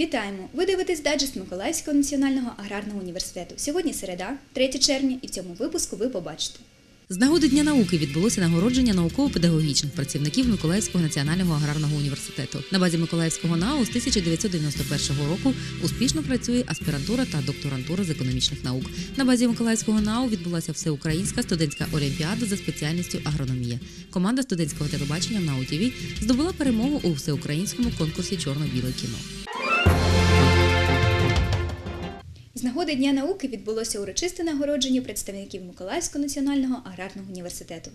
Вітаємо! Ви дивитесь дайджест Миколаївського національного аграрного університету. Сьогодні середа, 3 червня, і в цьому випуску ви побачите. З нагоди Дня науки відбулося нагородження науково-педагогічних працівників Миколаївського національного аграрного університету. На базі Миколаївського НАУ з 1991 року успішно працює аспірантура та докторантура з економічних наук. На базі Миколаївського НАУ відбулася всеукраїнська студентська олімпіада за спеціальністю агрономія. Команда студентського телебачення НАУ ТВ здобула перемогу у всеукраїнському конкурсі Чорно-біле кіно. З нагоди Дня науки відбулося урочисте нагородження представників Миколаївського національного аграрного університету.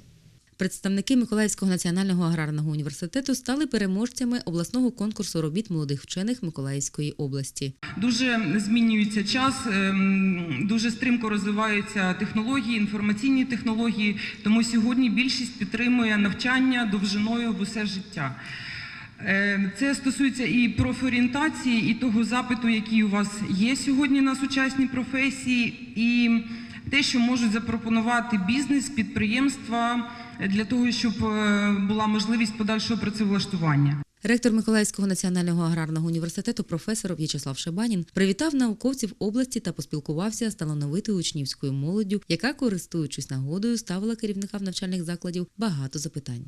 Представники Миколаївського національного аграрного університету стали переможцями обласного конкурсу робіт молодих вчених Миколаївської області. Дуже змінюється час, ем, дуже стрімко розвиваються технології, інформаційні технології. Тому сьогодні більшість підтримує навчання довжиною в усе життя. Е, Це стосується і профорієнтації, і того запиту, який у вас є сьогодні на сучасні професії, і те, що можуть запропонувати бізнес, підприємства для того, щоб е, була можливість подальшого працевлаштування. Ректор Миколаївського національного аграрного університету професор В'ячеслав Шебанін привітав науковців області та поспілкувався з талановитою учнівською молоддю, яка, користуючись нагодою, ставила керівникам навчальних закладів багато запитань.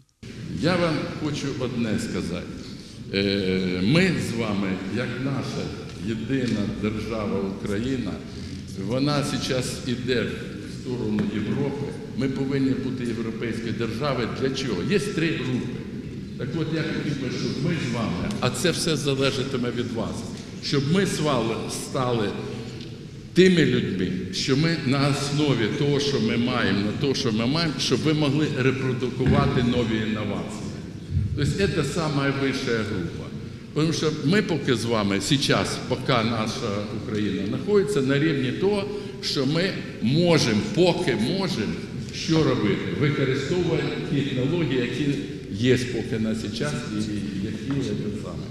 Я вам хочу одне сказати. Е, Ми з вами, як наша єдина держава Україна, вона зараз йде в сторону Європи. Ми повинні бути європейською державою. Для чого? Є три групи. Так от я хотів би, щоб ми з вами, а це все залежатиме від вас, щоб ми стали тими людьми, що ми на основі того, що ми маємо, на того, що ми маємо, щоб ви могли репродукувати нові інновації. Тобто це самая вища група. Тому що ми поки з вами зараз, поки наша Україна знаходиться на рівні того, що ми можемо, поки можемо, що робити? Використовувати технології, які є поки на зараз і які є саме.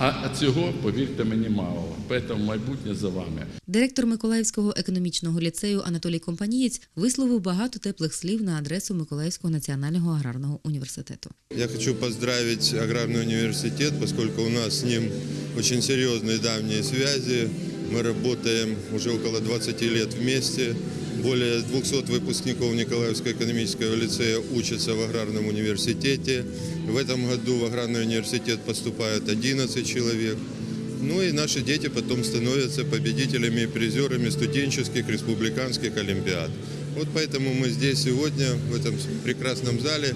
А цього, повірте мені, мало. Тому майбутнє за вами. Директор Миколаївського економічного ліцею Анатолій Компанієць висловив багато теплих слів на адресу Миколаївського національного аграрного університету. Я хочу поздравить Аграрный университет, поскольку у нас с ним очень серьезные давние связи. Мы работаем уже около 20 лет вместе. Более 200 выпускников Николаевского экономического лицея учатся в Аграрном университете. В этом году в Аграрный университет поступает 11 человек. Ну и наши дети потом становятся победителями и призерами студенческих республиканских олимпиад. Вот поэтому мы здесь сегодня, в этом прекрасном зале,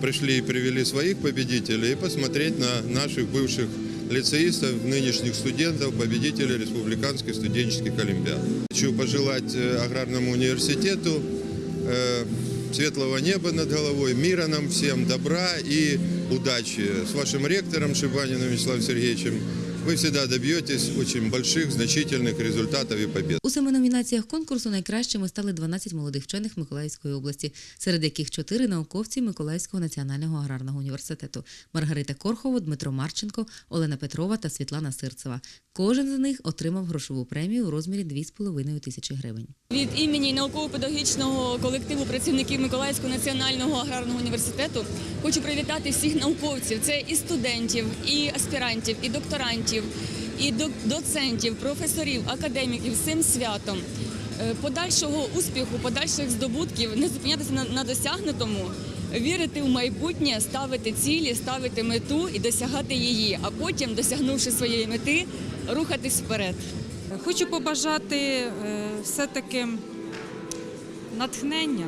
пришли и привели своих победителей и посмотреть на наших бывших лицеистов, нынешних студентов, победителей республиканских студенческих олимпиад. Хочу пожелать э, Аграрному университету э, светлого неба над головой, мира нам всем, добра и удачи. С вашим ректором Шибаниным Вячеславом Сергеевичем вы всегда добьетесь очень больших, значительных результатов и побед. У семи номінаціях конкурсу найкращими стали 12 молодих вчених Миколаївської області, серед яких чотири науковці Миколаївського національного аграрного університету: Маргарита Корхова, Дмитро Марченко, Олена Петрова та Світлана Сирцева. Кожен з них отримав грошову премію у розмірі 2,5 тисячі гривень. Від імені науково-педагогічного колективу працівників Миколаївського національного аграрного університету хочу привітати всіх науковців. Це і студентів, і аспірантів, і докторантів, і доцентів, професорів, академіків з цим святом. Е, Подальшого успіху, подальших здобутків, не зупинятися на, на досягнутому, вірити в майбутнє, ставити цілі, ставити мету і досягати її, а потім, досягнувши своєї мети, рухатись вперед. Хочу побажати е, все-таки натхнення,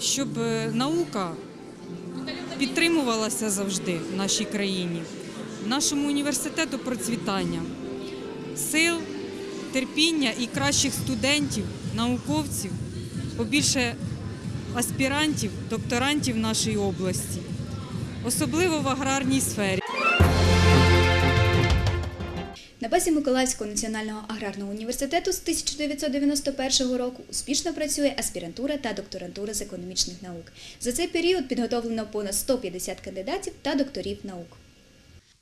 щоб е, наука підтримувалася завжди в нашій країні, нашому університету процвітання, сил, терпіння і кращих студентів, науковців, побільше аспірантів, докторантів нашої області, особливо в аграрній сфері. На базі Миколаївського національного аграрного університету з 1991 року успішно працює аспірантура та докторантура з економічних наук. За цей період підготовлено понад 150 кандидатів та докторів наук.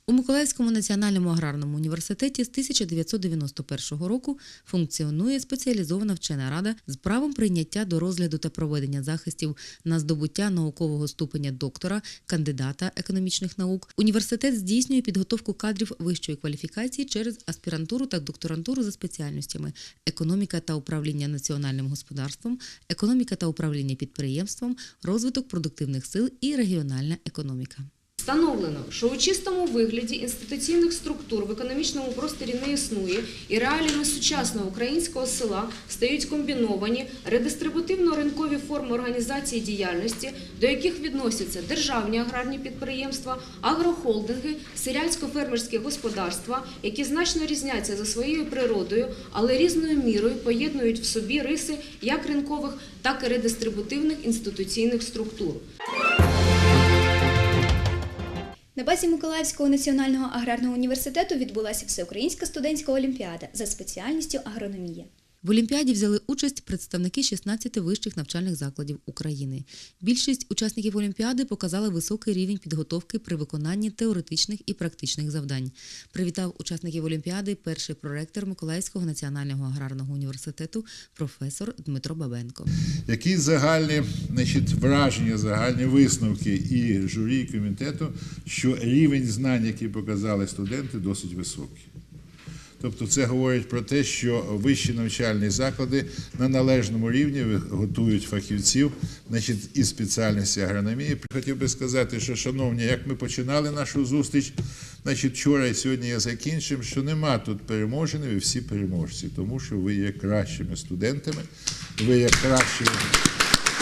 У Миколаївському національному аграрному університеті з 1991 року функціонує спеціалізована вчена рада з правом прийняття до розгляду та проведення захистів на здобуття наукового ступеня доктора, кандидата економічних наук. Університет здійснює підготовку кадрів вищої кваліфікації через аспірантуру та докторантуру за спеціальностями економіка та управління національним господарством, економіка та управління підприємством, розвиток продуктивних сил і регіональна економіка. Встановлено, що у чистому вигляді інституційних структур в економічному просторі не існує, і реаліями сучасного українського села стають комбіновані редистрибутивно-ринкові форми організації діяльності, до яких відносяться державні аграрні підприємства, агрохолдинги, селянсько-фермерські господарства, які значно різняться за своєю природою, але різною мірою поєднують в собі риси як ринкових, так і редистрибутивних інституційних структур. На базі Миколаївського національного аграрного університету відбулася всеукраїнська студентська олімпіада за спеціальністю агрономія. В Олімпіаді взяли участь представники 16 вищих навчальних закладів України. Більшість учасників Олімпіади показали високий рівень підготовки при виконанні теоретичних і практичних завдань. Привітав учасників Олімпіади перший проректор Миколаївського національного аграрного університету професор Дмитро Бабенко. Які загальні значить, враження, загальні висновки і журі, і комітету, що рівень знань, який показали студенти, досить високий. Тобто це говорить про те, що вищі навчальні заклади на належному рівні готують фахівців значить, із спеціальності агрономії. Хотів би сказати, що, шановні, як ми починали нашу зустріч, значить, вчора і сьогодні я закінчив, що нема тут переможених, ви всі переможці, тому що ви є кращими студентами, ви є кращими.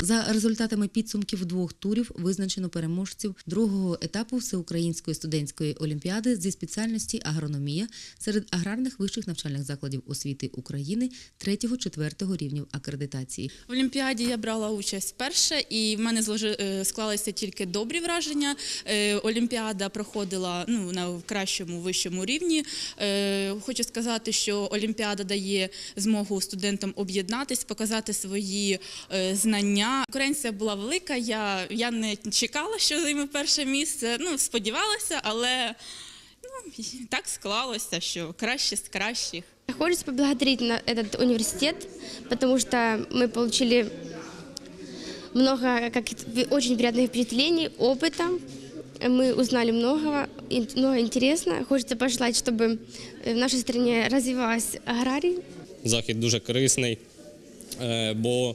За результатами підсумків двох турів визначено переможців другого етапу Всеукраїнської студентської олімпіади зі спеціальності агрономія серед аграрних вищих навчальних закладів освіти України 3-4 рівнів акредитації. В Олімпіаді я брала участь вперше, і в мене е, склалися тільки добрі враження. Е, Олімпіада проходила ну, на кращому вищому рівні. Е, Хочу сказати, що Олімпіада дає змогу студентам об'єднатись, показати свої е, знання. Конкуренція була велика. Я, я не чекала, що займе перше місце. Ну, сподівалася, але ну, так склалося, що краще з кращих. Хочется поблагодарить на этот университет, потому что мы получили много как, очень приятных впечатлений, опыта. Мы узнали многого, и много интересного. Хочется пожелать, чтобы в нашей стране развивалась аграрий, захід дуже корисний, е, бо, е,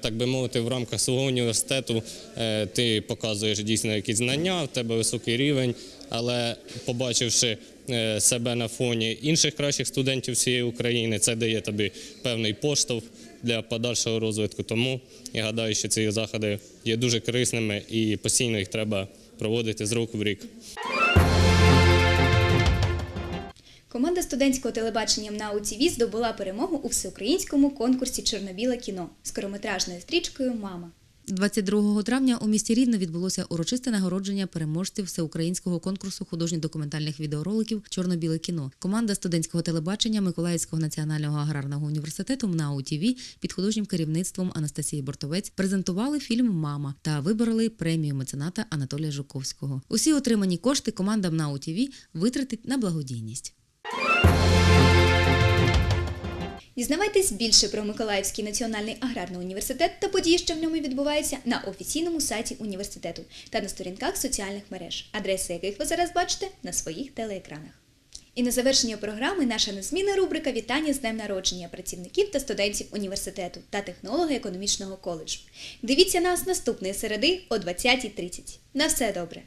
так би мовити, в рамках свого університету е, ти показуєш дійсно якісь знання, в тебе високий рівень, але побачивши е, себе на фоні інших кращих студентів всієї України, це дає тобі певний поштовх для подальшого розвитку. Тому я гадаю, що ці заходи є дуже корисними і постійно їх треба проводити з року в рік. Команда студентського телебачення в науці ВІЗ здобула перемогу у всеукраїнському конкурсі Чорнобіле кіно з корометражною стрічкою Мама. 22 травня у місті Рівне відбулося урочисте нагородження переможців всеукраїнського конкурсу художньо-документальних відеороликів Чорно-біле кіно. Команда студентського телебачення Миколаївського національного аграрного університету МНАУ ТІВІ під художнім керівництвом Анастасії Бортовець презентували фільм Мама та вибороли премію мецената Анатолія Жуковського. Усі отримані кошти команда МНАУ ТІВІ витратить на благодійність. Дізнавайтесь більше про Миколаївський національний аграрний університет та події, що в ньому відбуваються, на офіційному сайті університету та на сторінках соціальних мереж, адреси яких ви зараз бачите на своїх телеекранах. І на завершення програми наша незмінна рубрика Вітання з днем народження працівників та студентів університету та технолога економічного коледжу. Дивіться нас наступної середи о 20.30. На все добре!